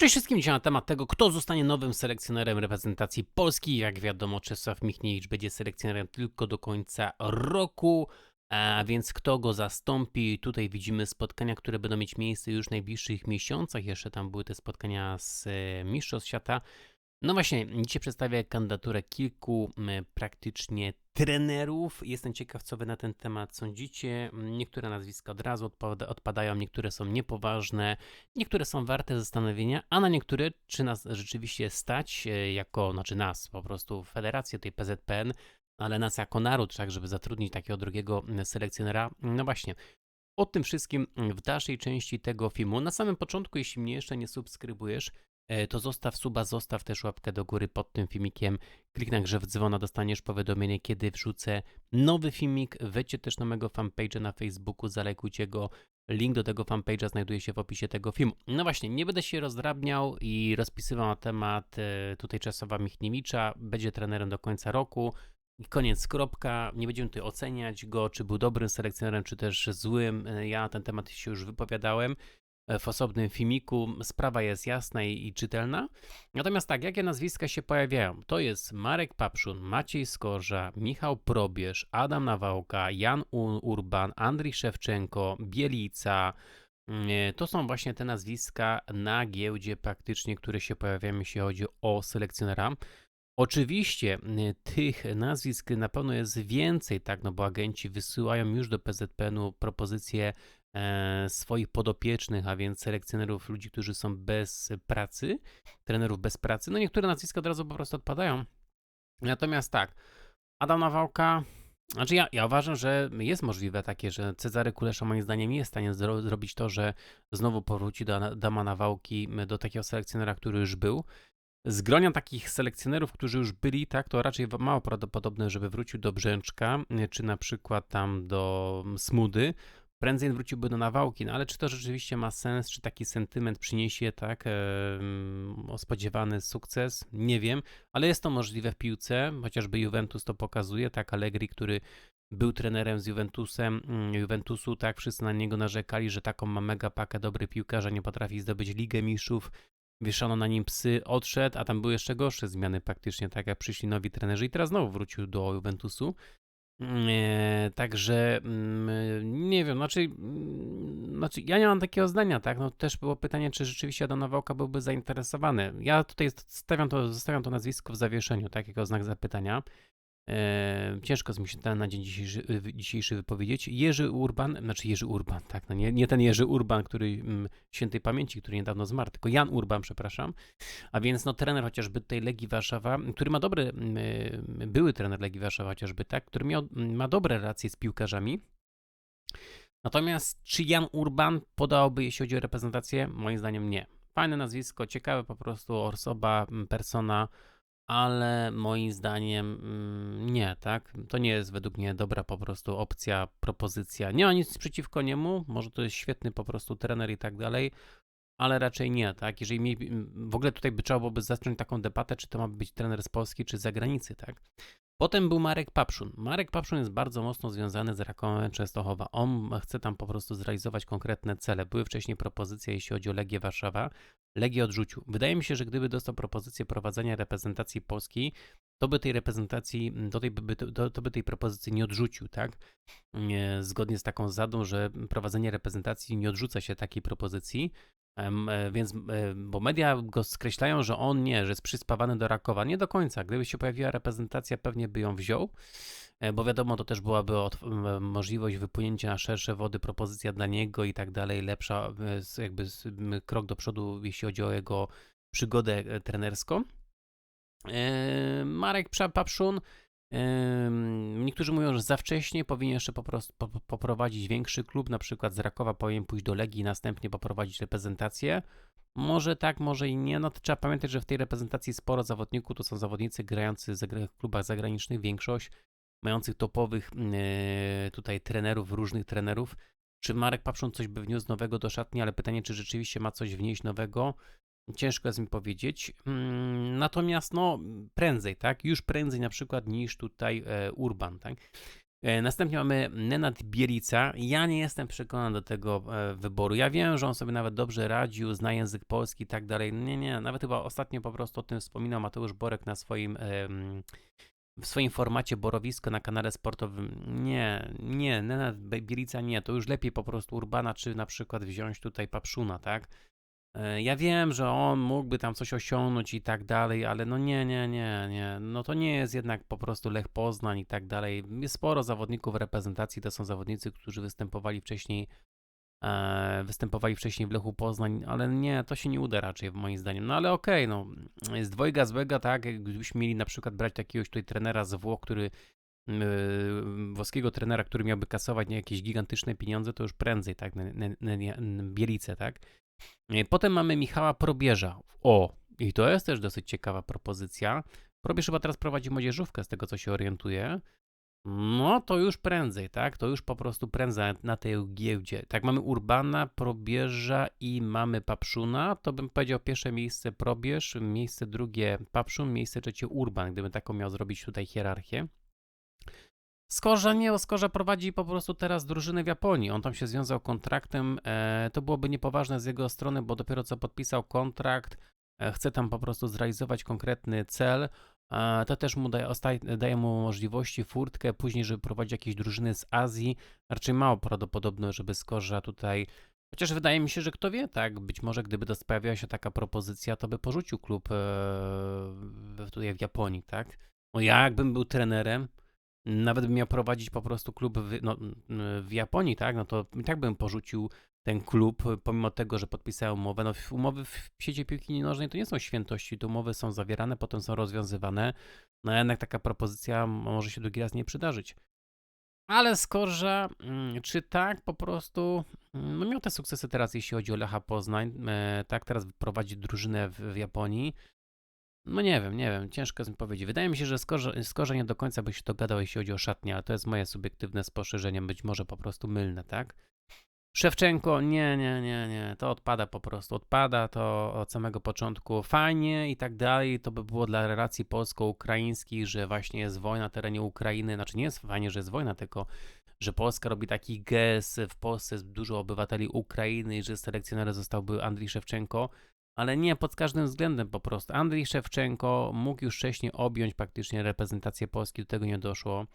Cześć wszystkim, dzisiaj na temat tego, kto zostanie nowym selekcjonerem reprezentacji Polski. Jak wiadomo, Czesław Michniewicz będzie selekcjonerem tylko do końca roku, a więc kto go zastąpi? Tutaj widzimy spotkania, które będą mieć miejsce już w najbliższych miesiącach. Jeszcze tam były te spotkania z e, Mistrzostw Świata. No właśnie, dzisiaj przedstawię kandydaturę kilku praktycznie trenerów. Jestem ciekaw, co wy na ten temat sądzicie. Niektóre nazwiska od razu odpada, odpadają, niektóre są niepoważne, niektóre są warte zastanowienia, a na niektóre, czy nas rzeczywiście stać e, jako, znaczy nas, po prostu federację tej PZPN, ale nas jako naród, tak, żeby zatrudnić takiego drugiego selekcjonera. No właśnie. O tym wszystkim w dalszej części tego filmu. Na samym początku, jeśli mnie jeszcze nie subskrybujesz, to zostaw suba, zostaw też łapkę do góry pod tym filmikiem. Klik na grzew dzwona, dostaniesz powiadomienie, kiedy wrzucę nowy filmik. Wejdźcie też na mojego fanpage'a na Facebooku, zalajkujcie go. Link do tego fanpage'a znajduje się w opisie tego filmu. No właśnie, nie będę się rozdrabniał i rozpisywał na temat e, tutaj Czesława Michniewicza. Będzie trenerem do końca roku. I koniec, kropka. Nie będziemy tutaj oceniać go, czy był dobrym selekcjonerem, czy też złym. E, Ja na ten temat się już wypowiadałem e, w osobnym filmiku. Sprawa jest jasna i, czytelna. Natomiast tak, jakie nazwiska się pojawiają? To jest Marek Papszun, Maciej Skorża, Michał Probierz, Adam Nawałka, Jan Urban, Andrii Szewczenko, Bielica. Mm, To są właśnie te nazwiska na giełdzie praktycznie, które się pojawiają, jeśli chodzi o selekcjonera. Oczywiście y, tych nazwisk na pewno jest więcej, tak, no bo agenci wysyłają już do PZPN-u propozycje e, swoich podopiecznych, a więc selekcjonerów, ludzi, którzy są bez pracy, trenerów bez pracy. No niektóre nazwiska od razu po prostu odpadają. Natomiast tak, Adam Nawałka, znaczy ja, ja uważam, że jest możliwe takie, że Cezary Kulesza moim zdaniem nie jest w stanie zro, zrobić to, że znowu powróci do Adama Nawałki, do takiego selekcjonera, który już był. Z gronia takich selekcjonerów, którzy już byli, tak, to raczej mało prawdopodobne, żeby wrócił do Brzęczka, czy na przykład tam do Smudy. Prędzej wróciłby do Nawałki, no ale czy to rzeczywiście ma sens, czy taki sentyment przyniesie, tak, mm, spodziewany sukces? Nie wiem, ale jest to możliwe w piłce, chociażby Juventus to pokazuje, tak, Allegri, który był trenerem z Juventusem, mm, Juventusu, tak, wszyscy na niego narzekali, że taką ma mega pakę dobry piłkarza, nie potrafi zdobyć Ligę Mistrzów, wieszano na nim psy, odszedł, a tam były jeszcze gorsze zmiany praktycznie, tak jak przyszli nowi trenerzy i teraz znowu wrócił do Juventusu. E, także mm, nie wiem, znaczy, mm, znaczy ja nie mam takiego zdania, tak? No też było pytanie, czy rzeczywiście Adam Nawałka byłby zainteresowany. Ja tutaj stawiam to, zostawiam to nazwisko w zawieszeniu, tak, jako znak zapytania. Ciężko mi się na dzień dzisiejszy, wy- dzisiejszy wypowiedzieć. Jerzy Urban, znaczy Jerzy Urban, tak, no nie, nie ten Jerzy Urban, który mm, świętej pamięci, który niedawno zmarł, tylko Jan Urban, przepraszam. A więc no trener chociażby tej Legii Warszawa, który ma dobre, y, były trener Legii Warszawa chociażby, tak, który miał, ma dobre relacje z piłkarzami. Natomiast czy Jan Urban podałby, jeśli chodzi o reprezentację? Moim zdaniem nie. Fajne nazwisko, ciekawe po prostu osoba, persona, ale moim zdaniem mm, nie, tak? To nie jest według mnie dobra po prostu opcja, propozycja. Nie ma nic przeciwko niemu, może to jest świetny po prostu trener i tak dalej, ale raczej nie, tak? Jeżeli mi, w ogóle tutaj by trzeba byłoby zacząć taką debatę, czy to ma być trener z Polski, czy z zagranicy, tak? Potem był Marek Papszun. Marek Papszun jest bardzo mocno związany z Rakowem Częstochowa. On chce tam po prostu zrealizować konkretne cele. Były wcześniej propozycje, jeśli chodzi o Legię Warszawa. Legię odrzucił. Wydaje mi się, że gdyby dostał propozycję prowadzenia reprezentacji Polski, to by tej reprezentacji, do tej, by, to, to by tej propozycji nie odrzucił, tak? Nie, zgodnie z taką zasadą, że prowadzenie reprezentacji nie odrzuca się takiej propozycji. E, Więc, e, bo media go skreślają, że on nie, że jest przyspawany do Rakowa. Nie do końca. Gdyby się pojawiła reprezentacja, pewnie by ją wziął, e, bo wiadomo, to też byłaby możliwość wypłynięcia na szersze wody, propozycja dla niego i tak dalej, lepsza, jakby krok do przodu, jeśli chodzi o jego przygodę trenerską. Marek Papszun. Niektórzy mówią, że za wcześnie powinien jeszcze po poprowadzić większy klub, na przykład z Rakowa powinien pójść do Legii i następnie poprowadzić reprezentację. Może tak, może i nie. No to trzeba pamiętać, że w tej reprezentacji sporo zawodników to są zawodnicy grający w klubach zagranicznych, większość mających topowych e, tutaj trenerów, różnych trenerów. Czy Marek Papszun coś by wniósł nowego do szatni, ale pytanie, czy rzeczywiście ma coś wnieść nowego, ciężko jest mi powiedzieć. Mm, Natomiast no prędzej, tak? Już prędzej na przykład niż tutaj e, Urban, tak? E, Następnie mamy Nenad Bielica. Ja nie jestem przekonany do tego e, wyboru. Ja wiem, że on sobie nawet dobrze radził, zna język polski i tak dalej. Nie, nie, nawet chyba ostatnio po prostu o tym wspominał Mateusz Borek na swoim, w swoim formacie Borowisko na kanale sportowym. Nie, nie, Nenad Bielica nie. To już lepiej po prostu Urbana, czy na przykład wziąć tutaj Papszuna, tak? E, Ja wiem, że on mógłby tam coś osiągnąć i tak dalej, ale no nie, nie, nie, nie. No to nie jest jednak po prostu Lech Poznań i tak dalej. Jest sporo zawodników reprezentacji, to są zawodnicy, którzy występowali wcześniej, e, występowali wcześniej w Lechu Poznań, ale nie, to się nie uda raczej moim zdaniem. No ale okej, no jest dwojga z Bega, tak, gdybyśmy mieli na przykład brać jakiegoś tutaj trenera z Włoch, który yy, włoskiego trenera, który miałby kasować nie, jakieś gigantyczne pieniądze, to już prędzej, tak, n- n- n- n- Bielice, tak. E, Potem mamy Michała Probierza. O, i to jest też dosyć ciekawa propozycja. Probierz chyba teraz prowadzi młodzieżówkę, z tego co się orientuję. No to już prędzej, tak? To już po prostu prędzej na tej giełdzie. Tak, mamy Urbana, Probierza i mamy Papszuna. To bym powiedział pierwsze miejsce Probierz, miejsce drugie Papszun, miejsce trzecie Urban, gdybym taką miał zrobić tutaj hierarchię. Skorza nie, bo Skorza prowadzi po prostu teraz drużynę w Japonii. On tam się związał kontraktem. E, to byłoby niepoważne z jego strony, bo dopiero co podpisał kontrakt, e, chce tam po prostu zrealizować konkretny cel. E, to też mu daje, daje mu możliwości, furtkę, później, żeby prowadzić jakieś drużyny z Azji. Raczej mało prawdopodobne, żeby Skorza tutaj. Chociaż wydaje mi się, że kto wie, tak? Być może gdyby pojawiła się taka propozycja, to by porzucił klub tutaj w Japonii, tak? No ja jakbym był trenerem, nawet bym miał prowadzić po prostu klub w, no, w Japonii, tak, no to i tak bym porzucił ten klub, pomimo tego, że podpisałem umowę. No, umowy w sieci piłki nożnej to nie są świętości, te umowy są zawierane, potem są rozwiązywane. No jednak taka propozycja może się drugi raz nie przydarzyć. Ale Skorża, mm, czy tak po prostu, mm, no miał te sukcesy teraz, jeśli chodzi o Lecha Poznań, e, tak, teraz prowadzi drużynę w, w Japonii. No nie wiem, nie wiem, ciężko jest mi powiedzieć. Wydaje mi się, że Skorze, Skorze nie do końca by się dogadał, jeśli chodzi o szatnię, ale to jest moje subiektywne spostrzeżenie, być może po prostu mylne, tak? Szewczenko, nie, nie, nie, nie, to odpada po prostu, odpada to od samego początku. Fajnie i tak dalej, to by było dla relacji polsko-ukraińskich, że właśnie jest wojna na terenie Ukrainy, znaczy nie jest fajnie, że jest wojna, tylko że Polska robi taki gest, w Polsce jest dużo obywateli Ukrainy i że selekcjonerem zostałby Andrii Szewczenko, ale nie pod każdym względem po prostu. Andrii Szewczenko mógł już wcześniej objąć praktycznie reprezentację Polski, do tego nie doszło.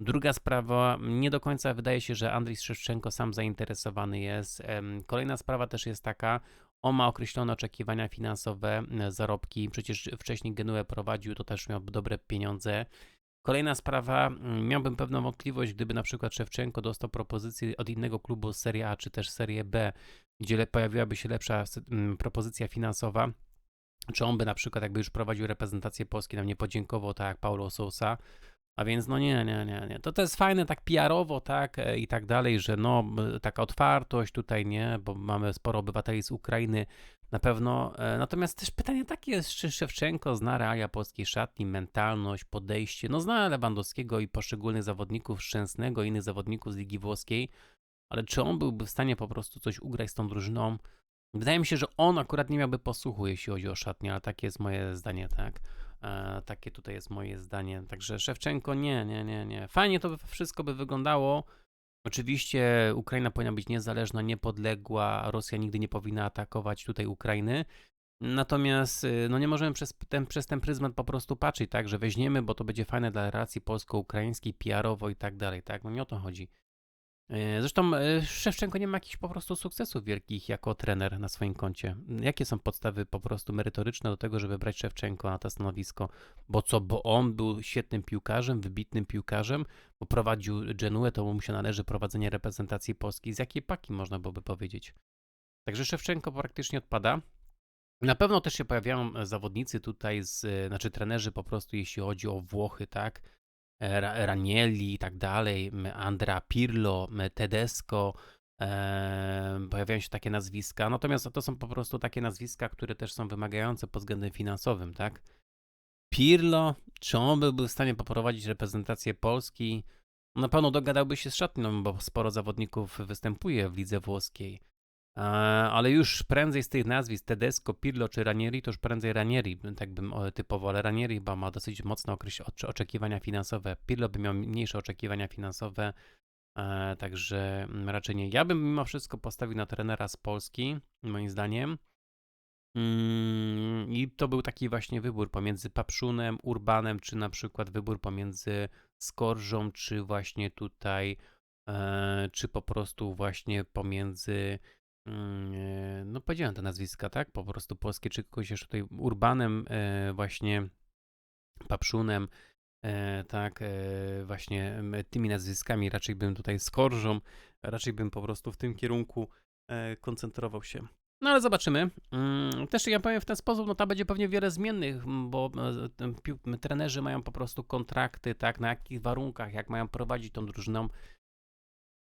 Druga sprawa, nie do końca wydaje się, że Andrii Szewczenko sam zainteresowany jest. Kolejna sprawa też jest taka, on ma określone oczekiwania finansowe, zarobki, przecież wcześniej Genuę prowadził, to też miał dobre pieniądze. Kolejna sprawa, miałbym pewną wątpliwość, gdyby na przykład Szewczenko dostał propozycję od innego klubu z Serie A czy też Serie B, gdzie pojawiłaby się lepsza mm, propozycja finansowa, czy on by na przykład jakby już prowadził reprezentację Polski, nam nie podziękował tak jak Paulo Sousa, a więc no nie, nie, nie, nie. To to jest fajne tak PR-owo, tak e, i tak dalej, że no taka otwartość tutaj, nie, bo mamy sporo obywateli z Ukrainy na pewno. e, Natomiast też pytanie takie jest, czy Szewczenko zna realia polskiej szatni, mentalność, podejście. No zna Lewandowskiego i poszczególnych zawodników Szczęsnego i innych zawodników z Ligi Włoskiej, ale czy on byłby w stanie po prostu coś ugrać z tą drużyną? Wydaje mi się, że on akurat nie miałby posłuchu, jeśli chodzi o szatnię, ale takie jest moje zdanie, tak. E, takie tutaj jest moje zdanie. Także Szewczenko nie, nie, nie, nie. Fajnie to by wszystko by wyglądało. Oczywiście Ukraina powinna być niezależna, niepodległa, Rosja nigdy nie powinna atakować tutaj Ukrainy. Natomiast y, no nie możemy przez ten, przez ten pryzmat po prostu patrzeć, tak, że weźmiemy, bo to będzie fajne dla relacji polsko-ukraińskiej, PR-owo i tak dalej, tak, no nie o to chodzi. E, Zresztą e, Szewczenko nie ma jakichś po prostu sukcesów wielkich jako trener na swoim koncie. Jakie są podstawy po prostu merytoryczne do tego, żeby brać Szewczenko na to stanowisko? Bo co, bo on był świetnym piłkarzem, wybitnym piłkarzem, bo prowadził Genuę, to mu się należy prowadzenie reprezentacji Polski. Z jakiej paki można byłoby powiedzieć? Także Szewczenko praktycznie odpada. Na pewno też się pojawiają zawodnicy tutaj, z, e, znaczy trenerzy po prostu, jeśli chodzi o Włochy, tak? E, Ra- Ranielli i tak dalej, Andrea Pirlo, Tedesco, pojawiają się takie nazwiska, natomiast to są po prostu takie nazwiska, które też są wymagające pod względem finansowym, tak? Pirlo, czy on byłby w stanie poprowadzić reprezentację Polski? Na pewno dogadałby się z szatnią, bo sporo zawodników występuje w lidze włoskiej. E, ale już prędzej z tych nazwisk Tedesco, Pirlo czy Ranieri, to już prędzej Ranieri, tak bym o, typowo, ale Ranieri chyba ma dosyć mocne oczekiwania finansowe. Pirlo by miał mniejsze oczekiwania finansowe, e, także mm, raczej nie. Ja bym mimo wszystko postawił na trenera z Polski, moim zdaniem. Mm, I to był taki właśnie wybór pomiędzy Papszunem, Urbanem, czy na przykład wybór pomiędzy Skorżą, czy właśnie tutaj, e, czy po prostu właśnie pomiędzy, e, no powiedziałem te nazwiska, tak? Po prostu polskie, czy kogoś jeszcze tutaj Urbanem, e, właśnie Papszunem, e, tak, e, właśnie tymi nazwiskami raczej bym tutaj Skorżą, raczej bym po prostu w tym kierunku e, koncentrował się. No ale zobaczymy. Mm, Też ja powiem w ten sposób, no tam będzie pewnie wiele zmiennych, bo e, trenerzy mają po prostu kontrakty, tak, na jakich warunkach, jak mają prowadzić tą drużyną.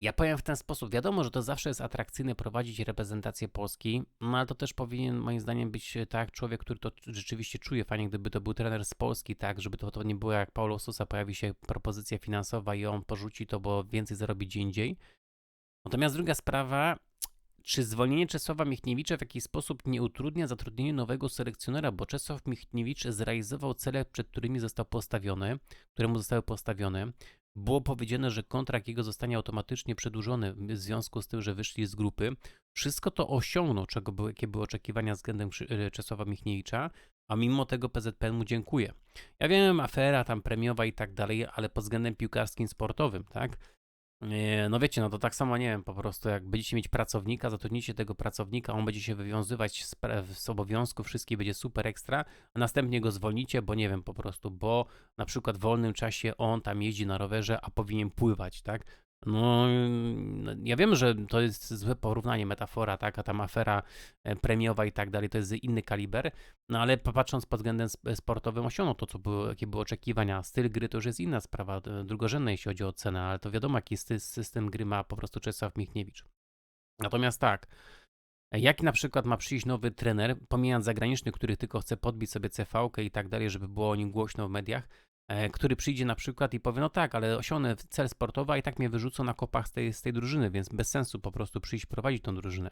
Ja powiem w ten sposób, wiadomo, że to zawsze jest atrakcyjne prowadzić reprezentację Polski, no ale to też powinien moim zdaniem być e, tak człowiek, który to rzeczywiście czuje. Fajnie, gdyby to był trener z Polski, tak, żeby to, to nie było jak Paulo Sousa, pojawi się propozycja finansowa i on porzuci to, bo więcej zarobi gdzie indziej. Natomiast druga sprawa, czy zwolnienie Czesława Michniewicza w jakiś sposób nie utrudnia zatrudnienia nowego selekcjonera, bo Czesław Michniewicz zrealizował cele, przed którymi został postawiony, któremu zostały postawione. Było powiedziane, że kontrakt jego zostanie automatycznie przedłużony w związku z tym, że wyszli z grupy. Wszystko to osiągnął, czego były, jakie były oczekiwania względem e, Czesława Michniewicza, a mimo tego PZPN mu dziękuję. Ja wiem, afera tam premiowa i tak dalej, ale pod względem piłkarskim, sportowym, tak? Nie, No wiecie, no to tak samo nie wiem, po prostu jak będziecie mieć pracownika, zatrudnicie tego pracownika, on będzie się wywiązywać z, z obowiązków, wszystkie będzie super ekstra, a następnie go zwolnicie, bo nie wiem po prostu, bo na przykład w wolnym czasie on tam jeździ na rowerze, a powinien pływać, tak? No, no, ja wiem, że to jest złe porównanie, metafora, tak, a tam afera e, premiowa i tak dalej, to jest inny kaliber, no ale patrząc pod względem sp- sportowym osiągnął to, co było, jakie były oczekiwania. Styl gry to już jest inna sprawa, drugorzędna jeśli chodzi o cenę, ale to wiadomo, jaki system gry ma po prostu Czesław Michniewicz. Natomiast tak, jaki na przykład ma przyjść nowy trener, pomijając zagraniczny, który tylko chce podbić sobie cv i tak dalej, żeby było o nim głośno w mediach, który przyjdzie na przykład i powie, no tak, ale osiągnę cel sportowy, a i tak mnie wyrzucą na kopach z tej, z tej drużyny, więc bez sensu po prostu przyjść prowadzić tą drużynę.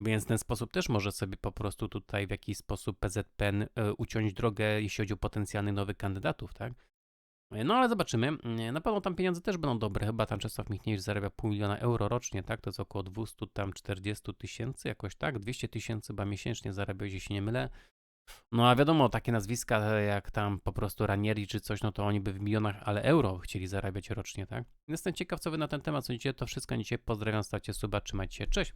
Więc w ten sposób też może sobie po prostu tutaj w jakiś sposób PZPN e, uciąć drogę, jeśli chodzi o potencjalnych nowych kandydatów, tak? E, No ale zobaczymy. E, Na pewno tam pieniądze też będą dobre. Chyba tam Czesław Michniewicz zarabia pół miliona euro rocznie, tak? To jest około 200 tam 40 tysięcy jakoś, tak? 200 tysięcy chyba miesięcznie zarabia, jeśli się nie mylę. No a wiadomo, takie nazwiska jak tam po prostu Ranieri czy coś, no to oni by w milionach, ale euro chcieli zarabiać rocznie, tak? Jestem ciekaw, co wy na ten temat sądzicie. To wszystko dzisiaj. Pozdrawiam, stawcie suba, trzymajcie się. Cześć!